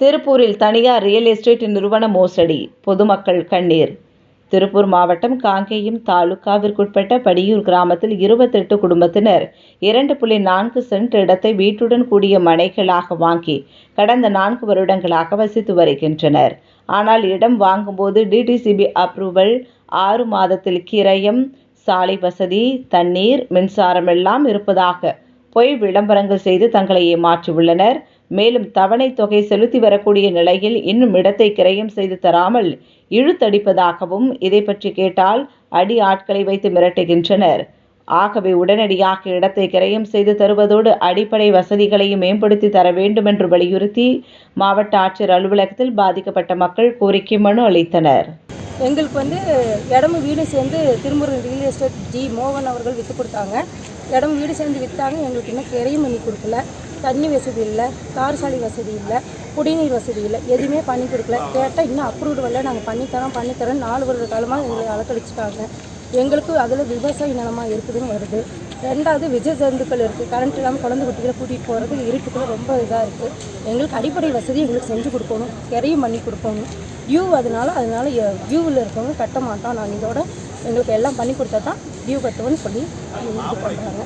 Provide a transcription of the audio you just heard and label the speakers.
Speaker 1: திருப்பூரில் தனியார் real estate நிறுவன மோசடி பொதுமக்கள் கண்ணீர். திருப்பூர் மாவட்டம் காங்கேயம் தாலுகாவிற்குட்பட்ட படியூர் கிராமத்தில் இருபத்தெட்டு குடும்பத்தினர் இரண்டு புள்ளி நான்கு சென்ட் இடத்தை வீட்டுடன் கூடிய மனைகளாக வாங்கி கடந்த நான்கு வருடங்களாக வசித்து வருகின்றனர். ஆனால் இடம் வாங்கும்போது டிடிசிபி அப்ரூவல் ஆறு மாதத்தில் கிரயம் சாலை வசதி தண்ணீர் மின்சாரம் எல்லாம் இருப்பதாக பொய் விளம்பரங்கள் செய்து தங்களை ஏமாற்றியுள்ளனர். மேலும் தவணை தொகை செலுத்தி வரக்கூடிய நிலையில் இன்னும் இடத்தை கிரயம் செய்து தராமல் இழுத்தடிப்பதாகவும் இதை பற்றி கேட்டால் அடி ஆட்களை வைத்து மிரட்டுகின்றனர். ஆகவே உடனடியாக இடத்தை கிரயம் செய்து தருவதோடு அடிப்படை வசதிகளையும் மேம்படுத்தி தர வேண்டும் என்று வலியுறுத்தி மாவட்ட ஆட்சியர் அலுவலகத்தில் பாதிக்கப்பட்ட மக்கள் கோரிக்கை மனு அளித்தனர்.
Speaker 2: எங்களுக்கு வந்து இடமும் வீடும் சேர்ந்து திருமுருகன் ரியல் எஸ்டேட் ஜி மோகன் அவர்கள் விற்று கொடுத்தாங்க. இடம் வீடு சேர்ந்து விற்றாங்க எங்களுக்கு இன்னும் கிரையும் பண்ணி கொடுக்கல. தண்ணி வசதி இல்லை தார் சாலை வசதி இல்லை குடிநீர் வசதி இல்லை எதுவுமே பண்ணி கொடுக்கல. கேட்டால் இன்னும் அப்ரூவ்டு வரல. நாங்கள் பண்ணித்தரோம் பண்ணித்தரோம் நாலு வருட காலமாக எங்களை அலக்கடிச்சிட்டாங்க எங்களுக்கு அதில் விவசாய நிலமாக இருக்குதுன்னு வருது. ரெண்டாவது விஜய் ஜந்துக்கள் இருக்குது கரண்ட் இல்லாமல் குழந்தை குட்டிகளை கூட்டிகிட்டு போகிறது இருட்டுக்குள்ள ரொம்ப இதாக இருக்குது எங்களுக்கு அடிப்படை வசதி எங்களுக்கு செஞ்சு கொடுக்கணும். கரையும் பண்ணி கொடுக்கணும். வியூ அதனால அதனால் வியூவில் இருக்கவங்க கட்ட மாட்டோம். நாங்கள் இதோட எங்களுக்கு எல்லாம் பண்ணி கொடுத்தா தான் வியூ கட்டுவோன்னு சொல்லி இது பண்ணுறாங்க.